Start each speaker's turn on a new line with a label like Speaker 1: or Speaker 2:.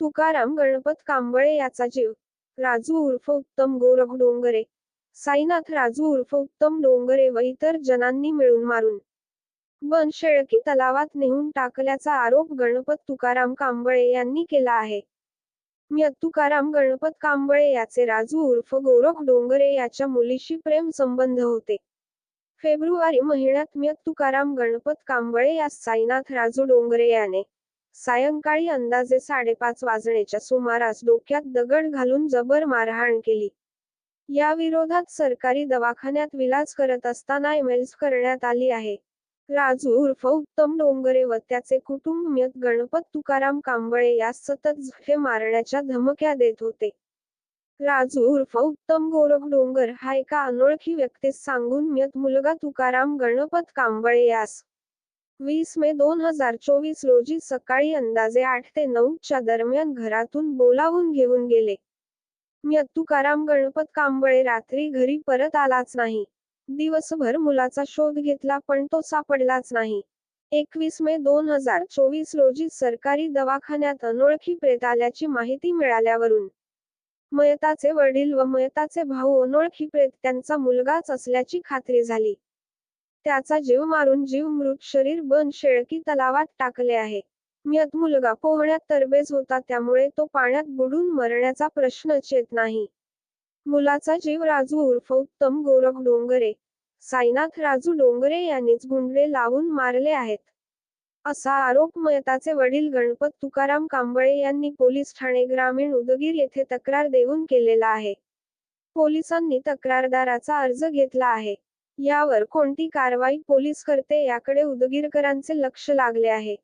Speaker 1: तुकाराम गणपत कांबळे याचा जीव. राजू उर्फ उत्तम गोरख डोंगरे. साईनाथ राजू उर्फ उत्तम डोंगरे व इतर जणांनी मिळून मारून. बन शेळकी तलावात नेऊन टाकल्याचा आरोप गणपत तुकाराम कांबळे यांनी केला आहे. म्य. तुकाराम गणपत कांबळे याचे राजू उर्फ गोरख डोंगरे याच्या मुलीशी प्रेम संबंध होते. फेब्रुवारी महिन्यात म्य. तुकाराम गणपत कांबळे या साईनाथ राजू डोंगरे याने सायंकाळी अंदाजे साडेपाच वाजण्याच्या सुमारास डोक्यात दगड घालून जबर मारहाण केली. या विरोधात सरकारी दवाखान्यात विलाज करत असताना एमएल्स करण्यात आली आहे. राजू उर्फ उत्तम डोंगरे व त्याचे कुटुंब गणपत तुकाराम कांबळे यास सतत झुठे मारण्याच्या धमक्या देत होते. राजू उर्फ उत्तम गोरख डोंगर हा एका अनोळखी व्यक्तीस सांगून म्यत मुलगा तुकाराम गणपत कांबळे यास वीस मे दोन हजार चोवीस रोजी सकाळी अंदाजे आठ ते नऊ च्या दरम्यान घरातून बोलावून घेऊन गेले. मी तुकाराम गणपत कांबळे रात्री घरी परत आलाच नाही. दिवसभर मुलाचा शोध घेतला पण तो सापडलाच नाही. एकवीस मे दोन हजार चोवीस रोजी सरकारी दवाखान्यात अनोळखी प्रेत आल्याची माहिती मिळाल्यावरून मयताचे वडील व मयताचे भाऊ अनोळखी प्रेत त्यांचा मुलगाच असल्याची खात्री झाली. त्याचा जीव मारून जीव मृत शरीर बन शेळकी तलावात टाकले आहे. म्यत मुलगा पोहण्यात तरबेज होता त्यामुळे तो पाण्यात बुडून मरण्याचा प्रश्नच येत नाही. मुलाचा जीव राजू उर्फ उत्तम गोरख डोंगरे. साईनाथ राजू डोंगरे यांनीच गुंडे लावून मारले आहेत. असा आरोप मयताचे वडील गणपत तुकाराम कांबळे यांनी पोलीस ठाणे ग्रामीण उदगीर येथे तक्रार देऊन केलेला आहे. पोलिसांनी तक्रारदाराचा अर्ज घेतला आहे. यावर कोणती कारवाई पोलीस करते याकडे उदगीरकरांचे लक्ष लागले आहे.